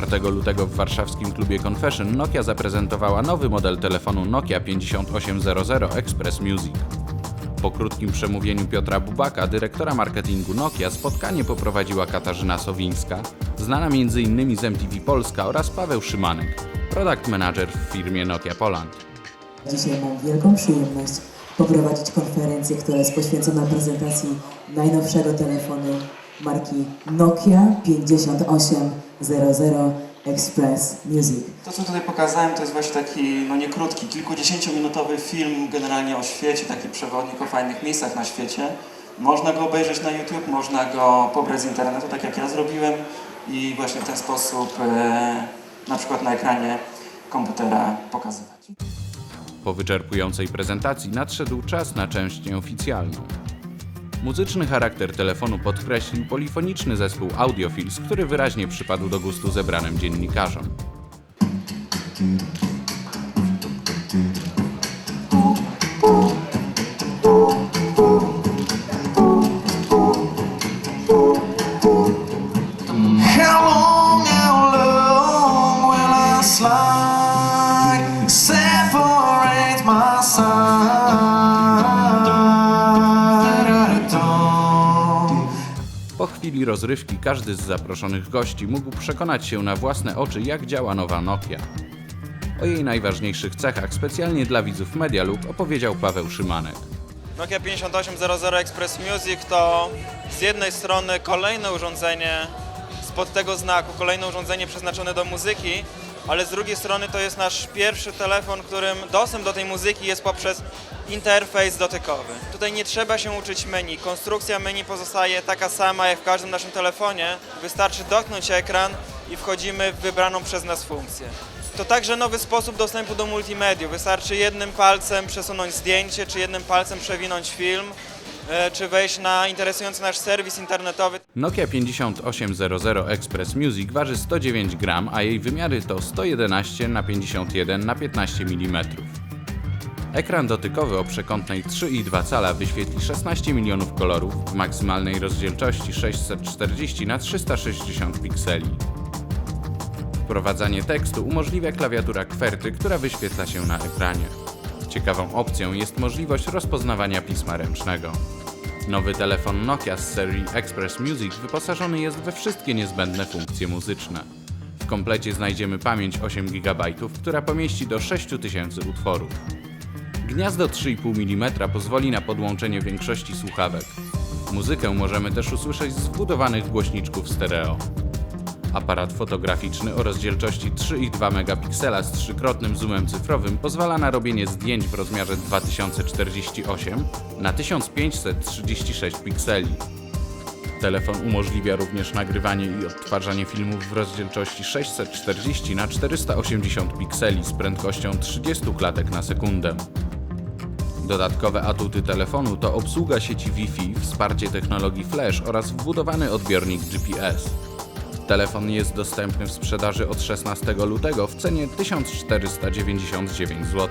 4 lutego w warszawskim klubie Confession Nokia zaprezentowała nowy model telefonu Nokia 5800 Express Music. Po krótkim przemówieniu Piotra Bubaka, dyrektora marketingu Nokia, spotkanie poprowadziła Katarzyna Sowińska, znana m.in. z MTV Polska oraz Paweł Szymanek, product manager w firmie Nokia Poland. Dzisiaj mam wielką przyjemność poprowadzić konferencję, która jest poświęcona prezentacji najnowszego telefonu marki Nokia 5800 Express Music. To, co tutaj pokazałem, to jest właśnie taki, no nie krótki, kilkudziesięciominutowy film generalnie o świecie, taki przewodnik o fajnych miejscach na świecie. Można go obejrzeć na YouTube, można go pobrać z internetu, tak jak ja zrobiłem i właśnie w ten sposób e, na przykład na ekranie komputera pokazywać. Po wyczerpującej prezentacji nadszedł czas na część nieoficjalną. Muzyczny charakter telefonu podkreślił polifoniczny zespół Audiofils, który wyraźnie przypadł do gustu zebranym dziennikarzom. How long, how long will I slide? Chwili rozrywki każdy z zaproszonych gości mógł przekonać się na własne oczy, jak działa nowa Nokia. O jej najważniejszych cechach specjalnie dla widzów Medialub opowiedział Paweł Szymanek. Nokia 5800 Express Music to z jednej strony kolejne urządzenie spod tego znaku, kolejne urządzenie przeznaczone do muzyki, ale z drugiej strony to jest nasz pierwszy telefon, którym dostęp do tej muzyki jest poprzez interfejs dotykowy. Tutaj nie trzeba się uczyć menu. Konstrukcja menu pozostaje taka sama jak w każdym naszym telefonie. Wystarczy dotknąć ekran i wchodzimy w wybraną przez nas funkcję. To także nowy sposób dostępu do multimediów. Wystarczy jednym palcem przesunąć zdjęcie, czy jednym palcem przewinąć film, czy wejść na interesujący nasz serwis internetowy. Nokia 5800 Express Music waży 109 gram, a jej wymiary to 111 na 51 na 15 mm. Ekran dotykowy o przekątnej 3,2 cala wyświetli 16 milionów kolorów w maksymalnej rozdzielczości 640 na 360 pikseli. Wprowadzanie tekstu umożliwia klawiatura kwerty, która wyświetla się na ekranie. Ciekawą opcją jest możliwość rozpoznawania pisma ręcznego. Nowy telefon Nokia z serii Express Music wyposażony jest we wszystkie niezbędne funkcje muzyczne. W komplecie znajdziemy pamięć 8 GB, która pomieści do 6000 utworów. Gniazdo 3,5 mm pozwoli na podłączenie większości słuchawek. Muzykę możemy też usłyszeć z wbudowanych głośniczków stereo. Aparat fotograficzny o rozdzielczości 3,2 megapiksela z trzykrotnym zoomem cyfrowym pozwala na robienie zdjęć w rozmiarze 2048 na 1536 pikseli. Telefon umożliwia również nagrywanie i odtwarzanie filmów w rozdzielczości 640 na 480 pikseli z prędkością 30 klatek na sekundę. Dodatkowe atuty telefonu to obsługa sieci Wi-Fi, wsparcie technologii Flash oraz wbudowany odbiornik GPS. Telefon jest dostępny w sprzedaży od 16 lutego w cenie 1499 zł.